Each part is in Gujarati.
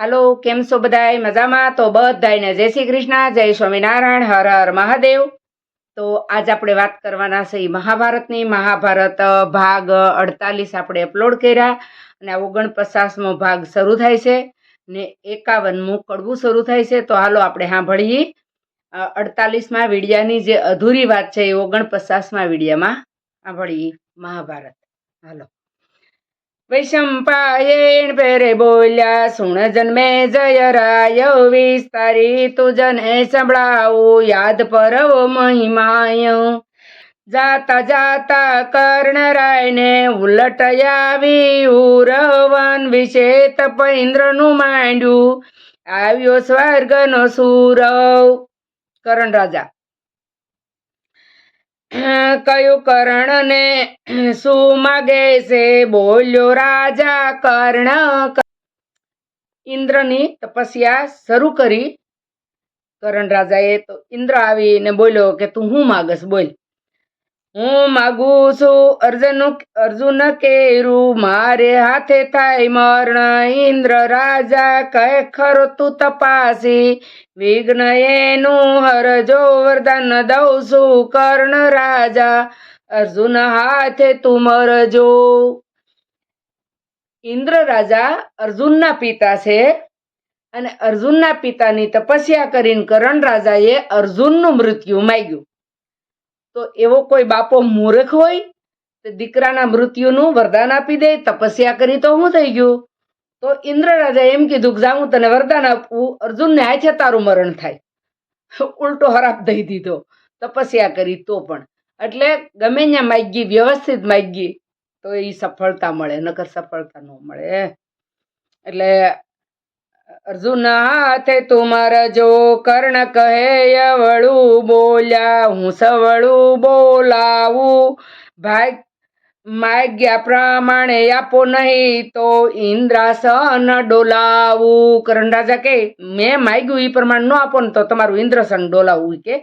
હાલો, કેમ છો બધાય? મજામાં? તો બધાયને જય શ્રી કૃષ્ણ, જય સ્વામિનારાયણ, હર હર મહાદેવ. તો આજ આપણે વાત કરવાના છે મહાભારતની. મહાભારત ભાગ અડતાલીસ આપણે અપલોડ કર્યા અને આ ઓગણપચાસમો ભાગ શરૂ થાય છે ને એકાવનમું કડવું શરૂ થાય છે. તો હાલો આપણે સાંભળીએ. અડતાલીસમાં વીડિયાની જે અધૂરી વાત છે એ ઓગણપચાસમાં વીડિયામાં સાંભળીએ. મહાભારત. હાલો. વૈશંપાયણ પેરે બોલ્યા, સુણ જન્મે જય રાય વિસ્તારી તુજને સંભળાવું, યાદ પરવો મહિમાય. જાતા જાતા કર્ણરાયને ઉલટ આવી ઉરવન વિશે તપ ઇન્દ્રનું માંડ્યું. આવ્યો સ્વર્ગનો સુરવ. કરણ રાજા કયું કર્ણને શું માગે છે? બોલ્યો રાજા કર્ણ ઇન્દ્રની તપસ્યા શરૂ કરી. કરણ રાજાએ તો ઇન્દ્ર આવીને બોલ્યો કે તું હું માગસ? બોલ. હું માગું છું અર્જુન અર્જુન કેરું, મારે હાથે થાય મરણ. ઇન્દ્ર રાજા કહે, ખરો તું તપાસી. વિઘ્ન એનું હરજો વરદાન દઉં છું, કર્ણ રાજા. અર્જુન હાથે તું મરજો. ઇન્દ્ર રાજા અર્જુનના પિતા છે અને અર્જુનના પિતાની તપસ્યા કરીને કરણ રાજાએ અર્જુનનું મૃત્યુ માગ્યું. તો એવો કોઈ બાપો મૂર્ખ હોય તો દીકરાના મૃત્યુનું વરદાન આપી દે, તપસ્યા કરી તો શું થઈ ગયું. તો ઇન્દ્ર રાજા એમ કીધું કે હું તને વરદાન આપવું અર્જુનને છે તારું મરણ થાય. ઉલટો હરાપ દઈ દીધો. તપસ્યા કરી તો પણ. એટલે ગમે ત્યાં માગી, વ્યવસ્થિત માગી, તો એ સફળતા મળે, નકર સફળતા ન મળે. એટલે અર્જુન હાથે તું જો કર્ણ કહે વળું બોલ્યા હું, સવળું બોલાવું. ભાગ માગ્યા પ્રમાણે આપો નહીં તો ઇન્દ્રાસન ડોલાવું. કરણ રાજા કે, મેં માગ્યું એ પ્રમાણે ન આપો ને તો તમારું ઇન્દ્રાસન ડોલાવું કે,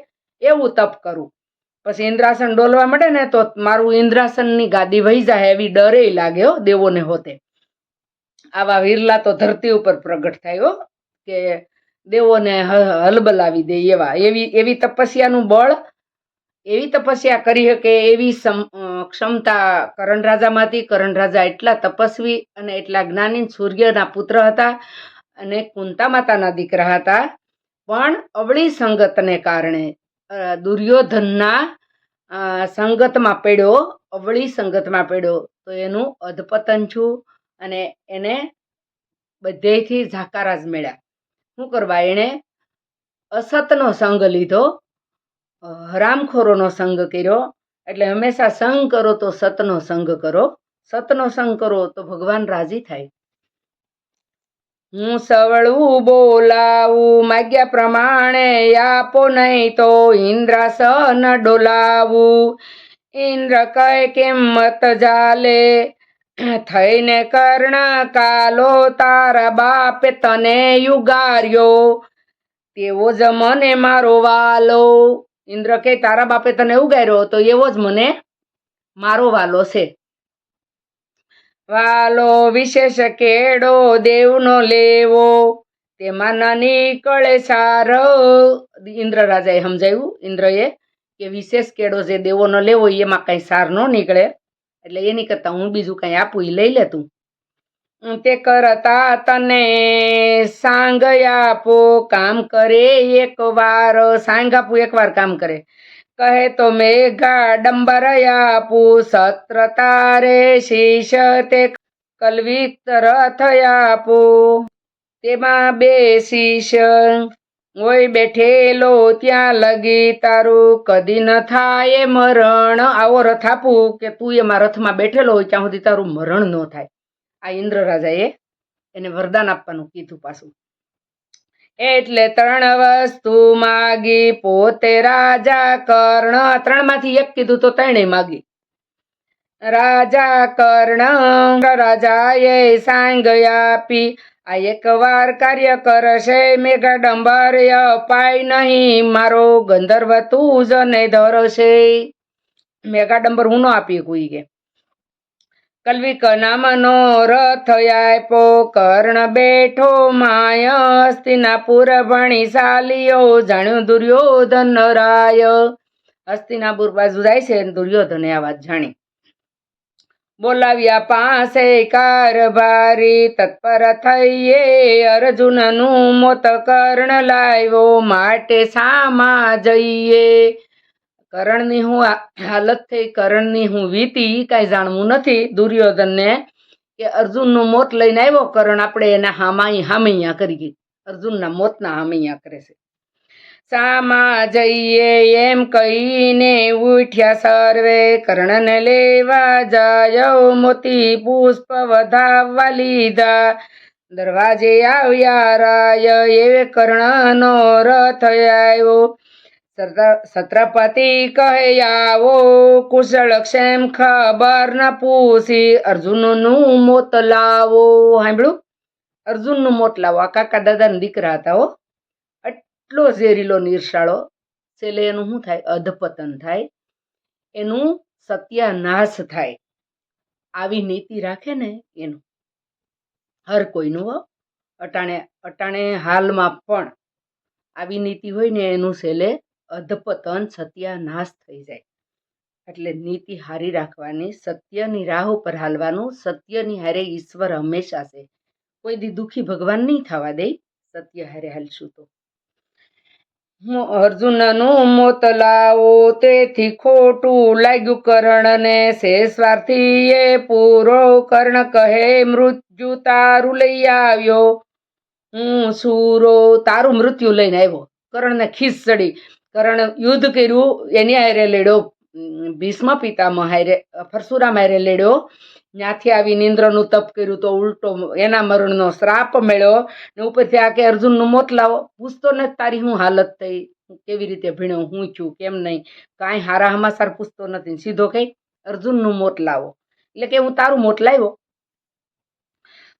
એવું તપ કરું. પછી ઇન્દ્રાસન ડોલવા મળે ને તો મારું ઇન્દ્રાસનની ગાદી વહી જાય એવી ડરે લાગે હો દેવોને હોતે. આવા વિરલા તો ધરતી ઉપર પ્રગટ થયો કે દેવોને હલબલાવી દે એવા. એવી એવી તપસ્યાનું બળ, એવી તપસ્યા કરી શકે એવી ક્ષમતા કરણ રાજામાંથી. કરણ રાજા એટલા તપસ્વી અને એટલા જ્ઞાની સૂર્યના પુત્ર હતા અને કુંતા માતાના દીકરા હતા. પણ અવળી સંગતને કારણે દુર્યોધનના સંગતમાં પડ્યો, અવળી સંગતમાં પડ્યો, તો એનું અધપતન છું અને એને બધેથી ઝાકારા જ મળ્યા. શું કરવા? એણે અસતનો સંગ લીધો હરામખોરોનો સંગ કર્યો. એટલે હંમેશા સંગ કરો તો સતનો સંગ કરો. સતનો સંગ કરો તો ભગવાન રાજી થાય. હું સવળું બોલાવું, માગ્યા પ્રમાણે આપો નહીં તો ઇન્દ્રાસન ડોલાવું. ઇન્દ્ર કહે, કેમ મત જાલે? થઈને કર્ણ કાલો તારા બાપે તને યુગાર્યો. તેવો જ મને મારો વાલો. ઇન્દ્ર કે તારા બાપે તને ઉગાર્યો તો એવો જ મને મારો વાલો છે. વાલો વિશેષ કેડો દેવનો લેવો. તેમાં ના નીકળે સારો ઇન્દ્ર રાજાએ સમજાવ્યું, ઇન્દ્રએ કે વિશેષ કેડો જે દેવોનો લેવો, એમાં કઈ સાર ન નીકળે. એટલે એની કરતા હું બીજું કઈ આપું એ લઈ લે તું. તે કરતા તને સાંગ આપો, કામ કરે એક વાર સાંગ આપું એક વાર કામ કરે. કહે તો મેઘા ડંબર આપું, સત્ર તારે શીશ તે કલવિત રથ આપું. તેમાં બે શીશ ઓય બેઠેલો ત્યાં લગી તારું, કદી ન થાય મરણ. આવો રથ આપું કે તું એમાં રથમાં બેઠેલો હોય ત્યાં સુધી તારું મરણ ન થાય. આ ઇન્દ્ર રાજાએ એને વરદાન આપવાનું કીધું પાછું. એટલે ત્રણ વસ્તુ માગી, પોતે રાજા કર્ણ. ત્રણમાંથી એક કીધું તો ત્રણેય માગી. રાજા કર્ણ, રાજાએ સાંગ આપી. આ એકવાર કાર્ય કરશે મેઘા ડંબર અપાય નહીં. મારો ગંધર્વ તું જ ને ધરશે. મેઘા ડંબર હું ન આપી કોઈ કે. કલ્વિક નામનો રથ આપ્યો. કર્ણ બેઠો માય ભણી સાલિયો જાણ્યું દુર્યોધન રાય. હસ્તિનાપુર બાજુ જાય છે દુર્યોધને આ વાત જાણી. બોલાવ્યા પાસે કારભારી. તત્પર થઈએ અર્જુનનું મોત કર્ણ લાવ્યો. માટે સામા જઈએ. કરણની હું હાલત થઈ, કરણની હું વીતી કાંઈ જાણવું નથી. દુર્યોધનને કે અર્જુનનું મોત લઈને આવ્યો. કરણ આપણે એના હામાઈ હામૈયા કરીએ. અર્જુનના મોતના હામૈયા કરે છે. સામા જઈએ એમ કહીને ઉઠ્યા સર્વે કર્ણને લેવા જાયો મોતી પુષ્પ વધાવવા લીધા. દરવાજે આવ્યા રાય એવે કર્ણનો રથ આવ્યો. છત્રપતિ કહે, આવો કુશળ ક્ષેમ ખબર ન પૂછી. અર્જુનનું મોત લાવો. સાંભળ્યું? અર્જુનનું મોત લાવો. આ કાકા દાદાના દીકરા હતા હો. એટલો ઝેરીલો નિર્શાળો છેલ્લે એનું શું થાય? અધપતન થાય. એનું સત્યાનાશ થાય. આવી નીતિ રાખે ને એનું. હર કોઈનું અટાણે અટાણે હાલમાં પણ આવી નીતિ હોય ને એનું છેલ્લે અધપતન, સત્યાનાશ થઈ જાય. એટલે નીતિ હારી રાખવાની, સત્યની રાહ ઉપર હાલવાનું, સત્યની હારે ઈશ્વર હંમેશા છે. કોઈ દી દુઃખી ભગવાન નહીં થવા દે. સત્ય હારે હાલશું તો. અર્જુનનું મોત લાવો. તેથી ખોટું લાગ્યું કર્ણને. શે સ્વાર્થી એ પૂરો કર્ણ કહે મૃત્યુ તારું લઈ આવ્યો. હું સૂરો તારું મૃત્યુ લઈને આવ્યો. કર્ણને ખીસ ચડી કર્ણ યુદ્ધ કર્યું એની હારે ઉમ, ભીષ્મ પિતામહ હારે, પરશુરામ હારે લેડ્યો. ત્યાંથી આવી નિંદ્રનું તપ કર્યું તો ઉલટો એના મરણનો શ્રાપ મળ્યો ને ઉપરથી આ કે અર્જુનનું મોત લાવો. પૂછતો ને તારી હું હાલત થઈ? કેવી રીતે ભીણ્યો હું છું? કેમ નહીં? કાંઈ હારા હમાસાર પૂછતો નથી. સીધો કઈ અર્જુનનું મોત લાવો. એટલે કે હું તારું મોત લાવ્યો.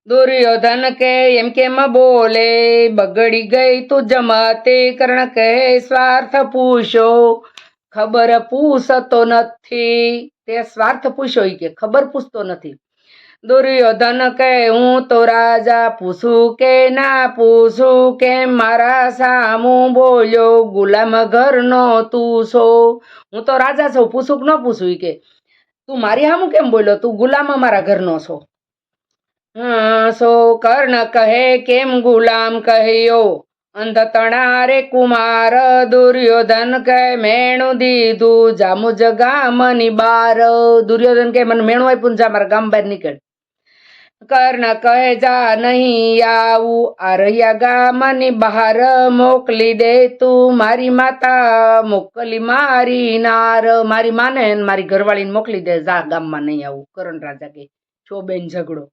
દુર્યોધન કે, એમ કેમ બોલે? બગડી ગઈ તું જમતે કર્ણ કહે સ્વાર્થ પૂછો. ખબર પૂછતો નથી. તે સ્વાર્થ પૂછ્યો કે, ખબર પૂછતો નથી. દુર્યોધન કહે હું તો રાજા પૂછું કે ના પૂછું? કે મારા સામું બોલ્યો, ગુલામ ઘરનો તું છો? હું તો રાજા છું, પૂછું કે ન પૂછું કે? તું મારી સામું કેમ બોલ્યો? તું ગુલામ મારા ઘરનો છો. હા સો કર્ણ કહે? કેમ ગુલામ કહ્યો? અંધ તણારે કુમાર દુર્યોધન કહે, મેણું દીધું જામુજ ગામની બાર. દુર્યોધન કે મને મેણું આપ્યું જા, મારા ગામ બહાર નીકળ. કર્ણ કહે, જા નહીં આવું. આ રહ્યા ગામની બહાર, મોકલી દે તું મારી માતા, મોકલી મારી નાર. મારી માને મારી ઘરવાળીને મોકલી દે, જા ગામમાં નહીં આવું. કરણ રાજા કે છો બેન ઝઘડો.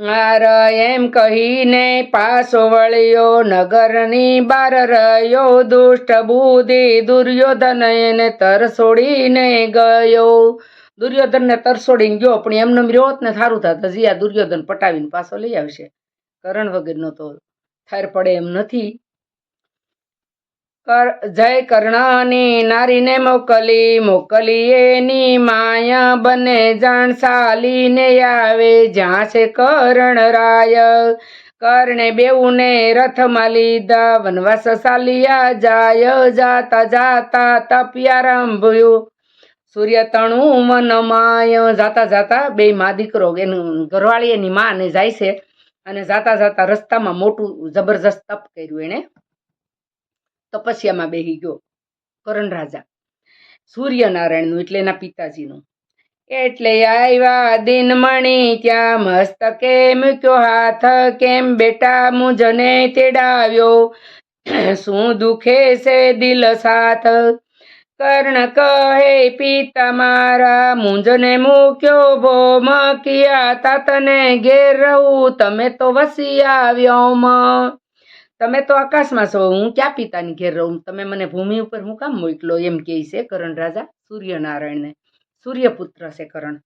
આર એમ કહીને પાછો વળ્યો, નગરની બાર રહ્યો, દુષ્ટ બુદ્ધિ દુર્યોધન એને તરસોડીને ગયો. દુર્યોધનને તરસોડીને ગયો, પણ એમને રહ્યો ને સારું થાત, હજી દુર્યોધન પટાવીને પાછો લઈ આવશે. કરણ વગરનો તો ઠર પડે એમ નથી. કર, જય કર્ણની નારીને મોકલી મોકલી એની માયા બને જાણ સાલીને આવે, જ્યાં છે કરણ રાય. કર્ણે બેઉને રથમાં લીધા, વનવાસ સાલિયા જાય, જાતા જાતા તપિયા રંભ્યું. સૂર્ય તણું મનમાય જાતા જાતા બે મા દીકરો, એનું ઘરવાળી એની માં ને જાય છે. અને જાતા જાતા રસ્તામાં મોટું જબરજસ્ત તપ કર્યું એણે. તપસ્યામાં બેહી ગયો, કરણ રાજા. સૂર્યનારાયણનું એટલે એના પિતાજીનું. એટલે આવ્યા દિનમણી ત્યાં મસ્તકે મૂક્યો હાથ, કેમ બેટા મુજને તેડાવ્યો? શું દુખે છે દિલ સાથ? કર્ણ કહે, પિતા મારા, મુંજને મૂક્યો ભો મકિયા તાતને ઘેર રહું, તમે તો વસી આવ્યો મ. તમે તો આકાશમાં છો, હું ક્યાં પિતાની ઘેર રહું? તમે મને ભૂમિ ઉપર હું કામ મોકલો? એમ કહે છે કરણ રાજા સૂર્યનારાયણને. સૂર્યપુત્ર છે કરણ.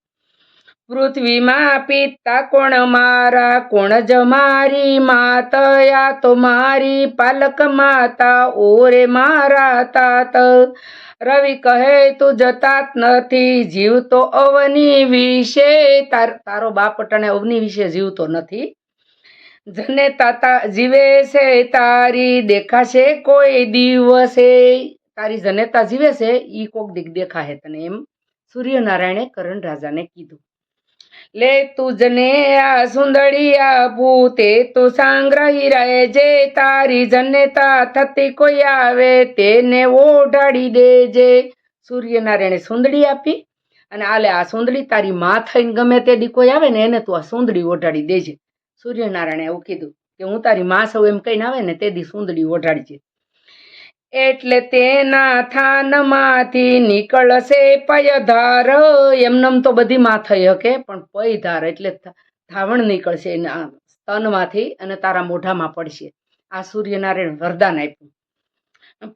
પૃથ્વીમાં પિતા કોણ મારા? કોણ જ મારી માતયા? તો મારી પાલક માતા, ઓરે મારા તાત. રવિ કહે, તું જતાત નથી, જીવતો અવની વિશે. તાર, તારો બાપ અટાણે અવની વિશે જીવતો નથી. જને તાતા જીવે છે તારી દેખાશે કોઈ દિવસે. તારી જનેતા જીવે છે, ઈ કોક દીક દેખાશે તને એમ સૂર્યનારાયણે કરણ રાજાને કીધું. લે તું જને આ સુંદરી આપું તે તું સાંગ્રહી રહે જે, તારી જનેતા થતી કોઈ આવે તેને ઓઢાડી દેજે. સૂર્યનારાયણે સુંદડી આપી અને આલે આ સુંદડી તારી માં થઈને ગમે તે દી કોઈ આવે ને એને તું આ સુંદડી ઓઢાડી દેજે. સૂર્યનારાયણે એવું કીધું કે હું તારી માં સૌ એમ કહીને આવે ને તે દી સુંદડી ઓઢાડજે. એટલે તેના થાનમાંથી નીકળશે પયધાર. એમનેમ તો બધી માં થઈ હકે, પણ પયધાર એટલે ધાવણ નીકળશે એના સ્તનમાંથી અને તારા મોઢામાં પડશે. આ સૂર્યનારાયણ વરદાન આપ્યું.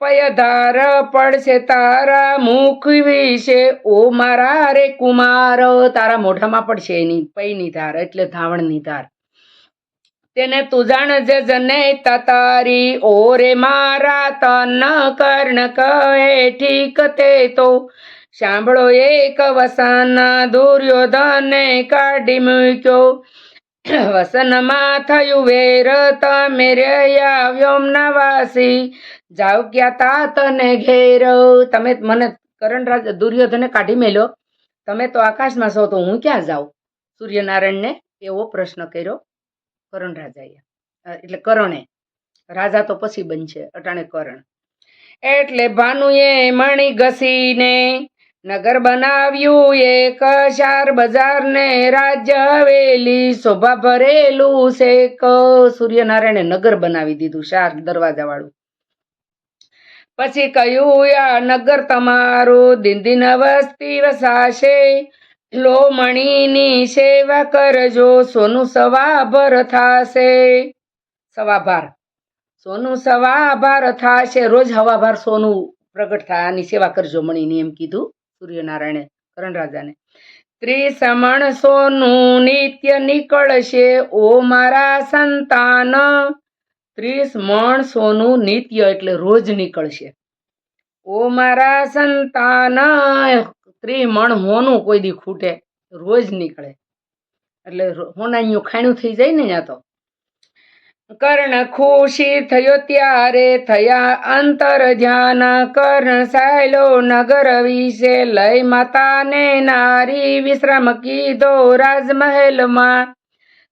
પયધાર પડશે તારા મુખ વિશે. ઓ મારા રે કુમાર, તારા મોઢામાં પડશે એની પૈની ધાર એટલે ધાવણની ધાર. તેને તું જ જને તતારી ઓરે મારા તન કર્ણ કહે, ઠીક તે તો. સાંભળો એક વસન દુર્યોધને કાઢી મૂક્યો. વસનમાં થયું વેર, તમે રહ્યા વ્યોમના વાસી જાવ ક્યાં તા તને ઘેર. તમે મને કરણરાજ દુર્યોધને કાઢી મેલ્યો. તમે તો આકાશમાં છો તો હું ક્યાં જાઉં? સૂર્યનારાયણને એવો પ્રશ્ન કર્યો. કરણ રાજાએ. એટલે કરણે. રાજા તો પછી બનશે, અટાણે કરણ. એટલે ભાનુએ મણી ઘસીને નગર બનાવ્યું એક શાર બજાર ને રાજ્ય હવેલી, શોભા ભરેલું છે સૂર્યનારાયણે નગર બનાવી દીધું શાર દરવાજા વાળું પછી કહ્યું, આ નગર તમારું દિન દિન વસ્તી વસાશે. લો મણીની સેવા કરજો સોનું સવાભર થાશે. સવાભાર. સોનું સવાભાર થાશે. રોજ હવાભાર સોનું પ્રગટ થાય. આની સેવા કરજો મણીની એમ કીધું સૂર્યનારાયણે, કરણ રાજાને. ત્રિસમણ સોનું નિત્ય નીકળશે, ઓ મારા સંતાન. ત્રીસ મણ સોનું નિત્ય એટલે રોજ નીકળશે. ઓ મારા સંતાન ત્રી મણ હોનું કોઈ દી ખૂટે, રોજ નીકળે. એટલે હોનાયું ખાણું થઈ જાય ને ત્યાં તો. કર્ણ ખુશી થયો ત્યારે થયા અંતર ધ્યાન, કર્ણ સાયલો નગર વિશે લઈ માતાને નારી વિશ્રામ કીધો રાજમહેલમાં.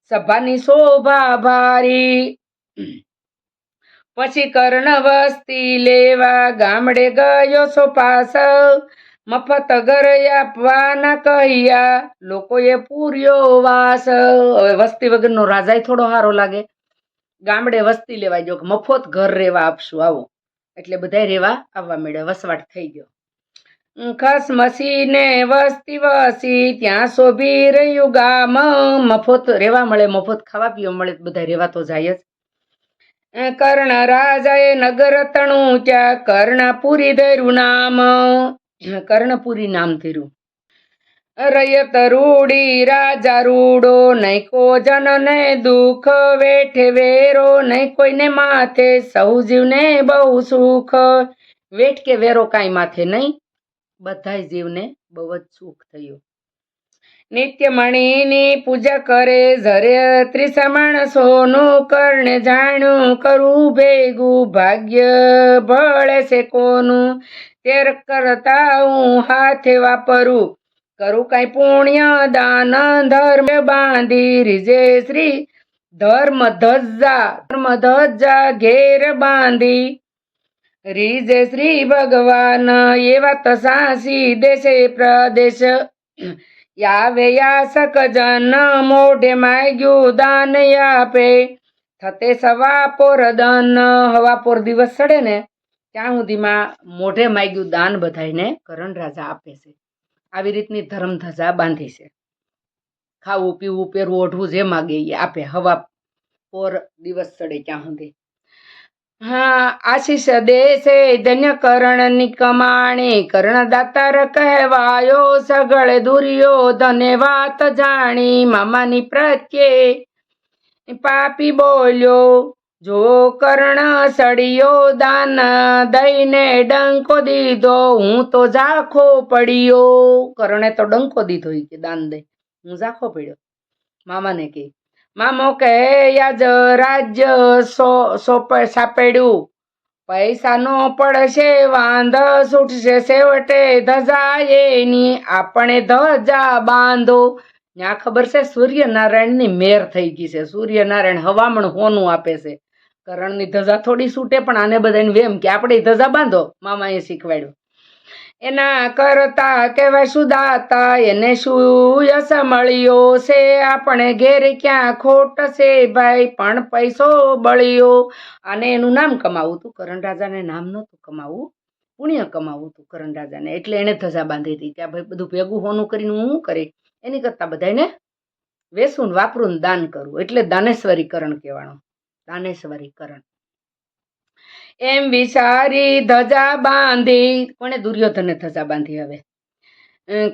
સભાની શોભા ભારી. પછી કર્ણ વસ્તી લેવા ગામડે ગયો સો પાસ મફત ગરયા આપવાના કહ્યા. લોકોએ પૂર્યો વાસ. હવે વસ્તી વગરનો રાજાય થોડો સારો લાગે. ગામડે વસ્તી લેવા ગયો મફત ઘર રેવા આપશું. આવો. એટલે બધા રેવા આવવા મળ્યા વસવાટ થઈ ગયો. ઉમ, ખસ મસીને વસ્તી વસી ત્યાં શોભી રહ્યું ગામ. મફત રહેવા મળે મફત ખાવા પીવા મળે બધા રહેવા તો જાય જ. કર્ણ રાજાએ નગર તણું ત્યાં કર્ણપુરી ધર્યું નામ. કર્ણપુરી નામ થયું રયત રૂડી રાજા રૂડો નહીં કો જનને દુઃખ વેઠે વેરો નહીં કોઈને માથે સૌ જીવને બહુ સુખ. વેઠ કે વેરો કાંઈ માથે નહીં, બધાય જીવને બહુ જ સુખ થયું. નિત્ય મણીની પૂજા કરે ઝરે ત્રિસમણ સોનું કર્ણે જાણ્યું, કરું ભેગું ભાગ્ય, ભળે છે કોનું. તેર કરતા હું હાથે વાપરું. કરું કાંઈ પુણ્ય, દાન, ધર્મ બાંધી રીજે શ્રી ધર્મ ધજા ધર્મ ધજા ઘેર બાંધી. રીજે શ્રી ભગવાન એવા તો સાસી દેશે પ્રદેશ. યાવે યાસક જન, મોઢે માગ્યું દાન આપે. થતે સવા પોર દન હવાપોર દિવસ સડે ને ત્યાં સુધીમાં મોઢે માગ્યું દાન બધાયને કરણ રાજા આપે છે. આવી રીતની ધર્મ ધજા બાંધી છે. ખાવું, પીવું, પહેરવું, ઓઢવું જે માગે એ આપે. હવા પોર દિવસ ચડે ત્યાં સુધી. હા, આશીષ દેશે ધન્ય કરણની કમાણી. કરણ દાતાર કહેવાયો સગળ દુર્યોધને વાત જાણી. મામાની પ્રત્યે પાપી બોલ્યો. જો કર્ણ સડિયો દાન દઈને ડંકો દીધો, હું તો ઝાખો પડ્યો. કર્ણે તો ડંકો દીધો ઈ કે દાન દઈ. હું ઝાખો પડ્યો. મામાને કે, મામો કહે યાજ રાજ્ય સો પૈસા પૈસાનો પડશે, વાંધ છૂટશે સેવટે ધજા એની આપણે ધજા બાંધો. ત્યાં ખબર છે, સૂર્યનારાયણની મેર થઈ ગઈ છે. સૂર્યનારાયણ હવામણ હોનું આપે છે. કરણની ધજા થોડી છૂટે પણ આને બધાને વેમ કે આપણે ધજા બાંધો. મામાએ શીખવાડ્યું. એના કરતા કહેવાય સુદાતા દાતા એને શું યશ મળ્યો છે. આપણે ઘેર ક્યાં ખોટ છે ભાઈ, પણ પૈસો બળ્યો. અને એનું નામ કમાવું હતું કરણ રાજાને નામ નહોતું કમાવું. પુણ્ય કમાવું હતું કરણ રાજાને. એટલે એણે ધજા બાંધી હતી. કે ભાઈ બધું ભેગું હોનું કરીને હું કરી? એની કરતાં બધાને વેસું વાપરું દાન કરવું એટલે દાનેશ્વરીકરણ કહેવાનું. દાનેશ્વરીકરણ. એમ વિચારી ધજા બાંધી, કોણે દુર્યોધને ધજા બાંધી હવે?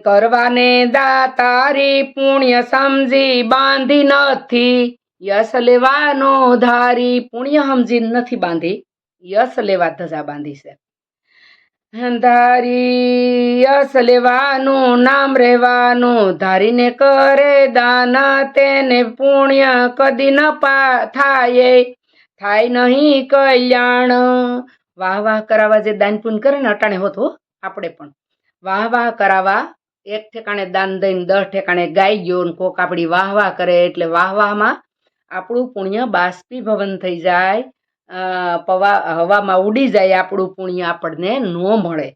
કરવાને દાતારી પુણ્ય સમજી બાંધી નથી. યશ લેવાનો ધારી પુણ્ય સમજી નથી બાંધી. યશ લેવા ધજા બાંધી છે. ધારી અસ લેવાનું નામ રહેવાનું, ધારીને કરે દાન, તેને પુણ્ય કદી ન પા, થાય. થાય નહીં કલ્યાણ. વાહ વાહ કરાવવા જે દાન પુણ્ય કરે ને, અટાણે હોત હો, આપણે પણ. વાહ વાહ કરાવવા, એક ઠેકાણે દાન દઈને દસ ઠેકાણે ગાઈ ગયો ને કોક આપણી વાહ વાહ કરે એટલે વાહ, વાહમાં આપણું પુણ્ય બાષ્પીભવન થઈ જાય. પવા, હવામાં ઉડી જાય આપણું પુણ્ય આપણને ન મળે.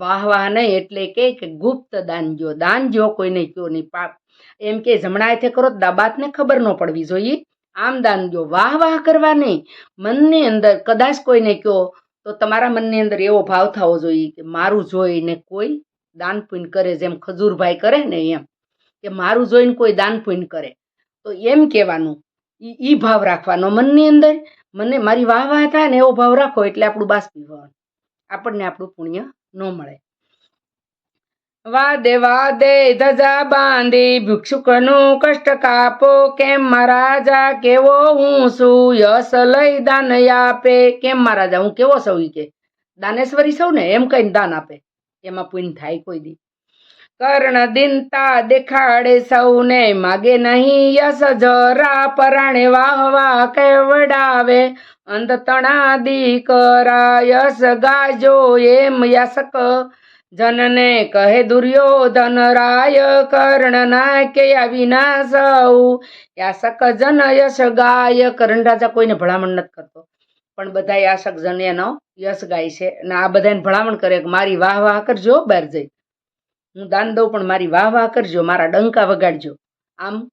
વાહ વાહ નહીં એટલે કે ગુપ્ત દાન જો દાન જો કોઈને કયો નહીં. પાપ એમ કે જમણા હાથે કરો, દાબાતને ખબર ન પડવી જોઈએ. આમ દાન જો, વાહ વાહ કરવા નહીં. મનની અંદર કદાચ કોઈને કહો તો તમારા મનની અંદર એવો ભાવ થવો જોઈએ કે મારું જોઈને કોઈ દાન પુણ્ય કરે જેમ ખજૂરભાઈ કરે ને એમ, કે મારું જોઈને કોઈ દાન પુણ્ય કરે. તો એમ કહેવાનું એ ભાવ રાખવાનો મનની અંદર. મને મારી વાહ વાહ થાય ને એવો ભાવ રાખો એટલે આપણું બાષ્પીભવન આપણને આપણું પુણ્ય ન મળે. વાદે વાદે ધજા બાંધી ભિક્ષુકનું કષ્ટ કાપો. કેમ મહારાજા કેવો હું છું? યશ લઈ દાન આપે. કેમ મહારાજા હું કેવો સૌ કે? દાનેશ્વરી સૌ ને એમ કઈ દાન આપે. એમાં પુણ્ય થાય કોઈ દી. કર્ણ દિનતા દેખાડે સૌને, માગે નહીં યશ જરા પરાણે, વાહ વાહ, કેવડાવે. અંધ તણા દીકરા યશ ગાજો એમ યશક. જનને કહે દુર્યોધન, રાય કર્ણ ના કે વિના સૌ. યાસક જન યશ ગાય કર્ણ રાજા કોઈને ભલામણ નથી કરતો. પણ બધા યાસક જન એનો યશ ગાય છે. અને આ બધાને ભલામણ કરે કે મારી વાહ વાહ કરજો, બહાર જઈ. હું દાન દઉં, પણ મારી વાહ વાહ કરજો, મારા ડંકા વગાડજો. આમ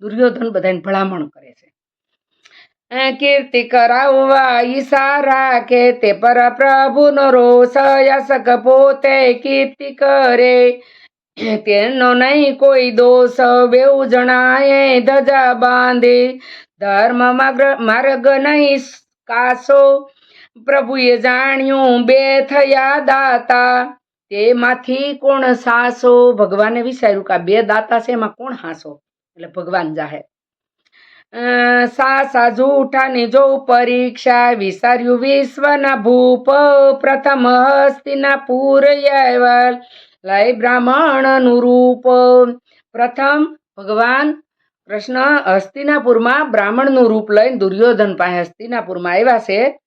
દુર્યોધન બધાને ભલામણ કરે છે. કીર્તિ કરાવવા ઈશારા કે તે પર પ્રભુનો રોષ યશક પોતે કીર્તિ કરે. તેનો નહીં કોઈ દોષ બેઉ જણાએ ધજા બાંધી. ધર્મ માર્ગ- માર્ગ નહીં કાસો પ્રભુએ જાણ્યું, બે થયા દાતા. તેમાંથી કોણ સાસો? ભગવાને વિચાર્યું કે બે દાતા છે એમાં કોણ હાસો? એટલે ભગવાન જાહે. અ, સાસા જૂઠાની જો પરીક્ષા વિસાર્યું વિશ્વના ભૂપ પ્રથમ હસ્તિના પૂર આવ્યા બ્રાહ્મણ બ્રાહ્મણનું રૂપ. પ્રથમ ભગવાન કૃષ્ણ હસ્તિનાપુરમાં બ્રાહ્મણનું રૂપ લઈને દુર્યોધન પાસે હસ્તિનાપુરમાં આવ્યા છે.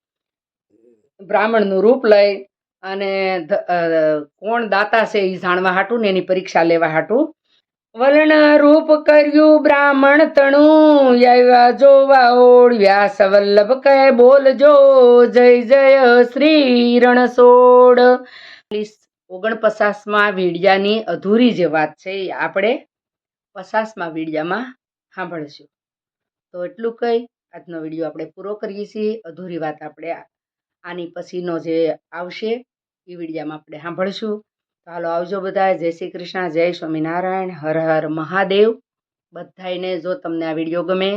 બ્રાહ્મણનું રૂપ લઈ અને કોણ દાતા છે એ જાણવા હાટું ને એની પરીક્ષા લેવા હાટું. વલણ રૂપ કર્યું બ્રાહ્મણ તણું આવ્યા જોવા ઓળવ્યા સવલ્લભ કહે બોલજો, જય જય, શ્રી રણછોડ. ઓગણપચાસમાં વીડિયાની અધૂરી જે વાત છે એ આપણે પચાસમાં વીડિયામાં સાંભળશું. તો એટલું કહી, આજનો વીડિયો આપણે પૂરો કરીએ છીએ. અધૂરી વાત આપણે આની પછીનો જે આવશે એ વિડીયામાં આપણે સાંભળશું. તો હાલો આવજો બધા જય શ્રી કૃષ્ણ, જય સ્વામિનારાયણ, હર હર મહાદેવ. બધાયને જો તમને આ વીડિયો ગમે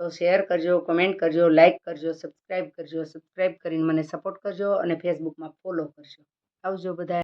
તો શેર કરજો, કમેન્ટ કરજો લાઇક કરજો સબસ્ક્રાઈબ કરજો સબસ્ક્રાઈબ કરીને મને સપોર્ટ કરજો અને ફેસબુકમાં ફોલો કરજો. આવજો બધા